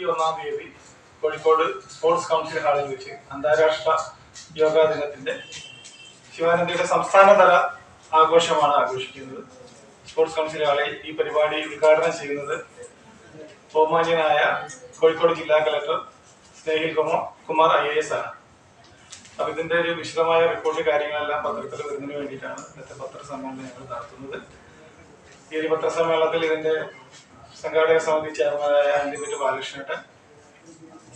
ഇരുപത്തി ഒന്നാം തീയതി കോഴിക്കോട് സ്പോർട്സ് കൗൺസിൽ ഹാളിൽ വെച്ച് അന്താരാഷ്ട്ര യോഗാ ദിനത്തിന്റെ ശിവാനന്ദയുടെ സംസ്ഥാനതല ആഘോഷമാണ് ആഘോഷിക്കുന്നത്. സ്പോർട്സ് കൗൺസിൽ ഹാളിൽ ഈ പരിപാടി ഉദ്ഘാടനം ചെയ്യുന്നത് ബഹുമാന്യനായ കോഴിക്കോട് ജില്ലാ collector Snehil Kumar Kumar I A S ആണ്. അപ്പൊ ഇതിന്റെ ഒരു വിശദമായ റിപ്പോർട്ട് കാര്യങ്ങളെല്ലാം പത്രത്തിൽ വരുന്നതിന് വേണ്ടിയിട്ടാണ് ഇന്നത്തെ പത്രസമ്മേളനം ഞങ്ങൾ നടത്തുന്നത്. ഈ ഒരു പത്രസമ്മേളനത്തിൽ ഇതിന്റെ സംഘാടക സമിതി ചെയർമാനായ അന്തിമറ്റ് ബാലകൃഷ്ണേട്ടൻ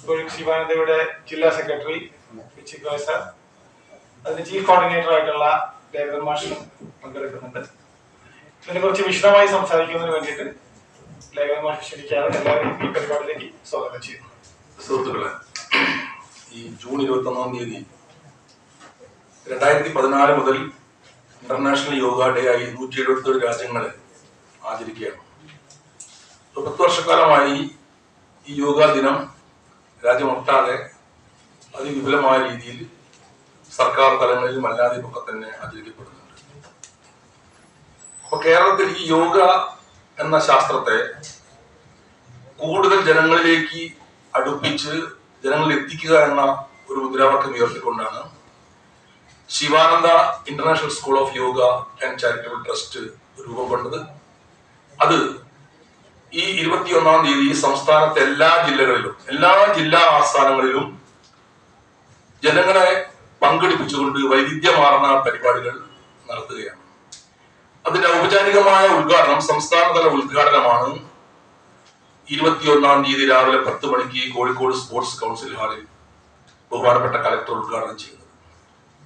കോഴിക്കോട് ശിവാനന്ദയുടെ ജില്ലാ സെക്രട്ടറി ചിക്കോയ സാർ അതിന്റെ ചീഫ് കോർഡിനേറ്റർ ആയിട്ടുള്ള ദേവദർ മാഷും പങ്കെടുക്കുന്നുണ്ട്. ഇതിനെ കുറിച്ച് വിശദമായി സംസാരിക്കുന്നതിന് വേണ്ടിയിട്ട് ലേഖന മാഷ് ക്ഷണിക്കാണ് എല്ലാവരും ഈ പരിപാടിയിലേക്ക് സ്വാഗതം ചെയ്യുന്നു. സുഹൃത്തുക്കളെ ഈ ജൂൺ ഇരുപത്തി ഒന്നാം തീയതി രണ്ടായിരത്തി പതിനാല് മുതൽ ഇന്റർനാഷണൽ യോഗ ഡേ ആയി നൂറ്റി എഴുപത്തി രാജ്യങ്ങൾ ആചരിക്കുകയാണ്. ഇപ്പൊ പത്ത് വർഷക്കാലമായി ഈ യോഗാ ദിനം രാജ്യമൊട്ടാകെ അതിവിപുലമായ രീതിയിൽ സർക്കാർ തലങ്ങളിലും അല്ലാതെയും ഒക്കെ തന്നെ ആചരിക്കപ്പെടുന്നുണ്ട്. അപ്പൊ കേരളത്തിൽ ഈ യോഗ എന്ന ശാസ്ത്രത്തെ കൂടുതൽ ജനങ്ങളിലേക്ക് അടുപ്പിച്ച് ജനങ്ങളിൽ എത്തിക്കുക എന്ന ഒരു മുദ്രാവാക്യം ഉയർത്തിക്കൊണ്ടാണ് Sivananda international school of yoga and charitable trust രൂപം കൊണ്ടത്. അത് ഇരുപത്തിയൊന്നാം തീയതി സംസ്ഥാനത്തെ എല്ലാ ജില്ലകളിലും എല്ലാ ജില്ലാ ആസ്ഥാനങ്ങളിലും ജനങ്ങളെ പങ്കെടുപ്പിച്ചുകൊണ്ട് വൈവിധ്യമാർന്ന പരിപാടികൾ നടത്തുകയാണ്. അതിന്റെ ഔപചാരികമായ ഉദ്ഘാടനം സംസ്ഥാനതല ഉദ്ഘാടനമാണ് ഇരുപത്തിയൊന്നാം തീയതി രാവിലെ പത്ത് മണിക്ക് കോഴിക്കോട് സ്പോർട്സ് കൗൺസിൽ ഹാളിൽ ബഹുമാനപ്പെട്ട കലക്ടർ ഉദ്ഘാടനം ചെയ്യുന്നത്.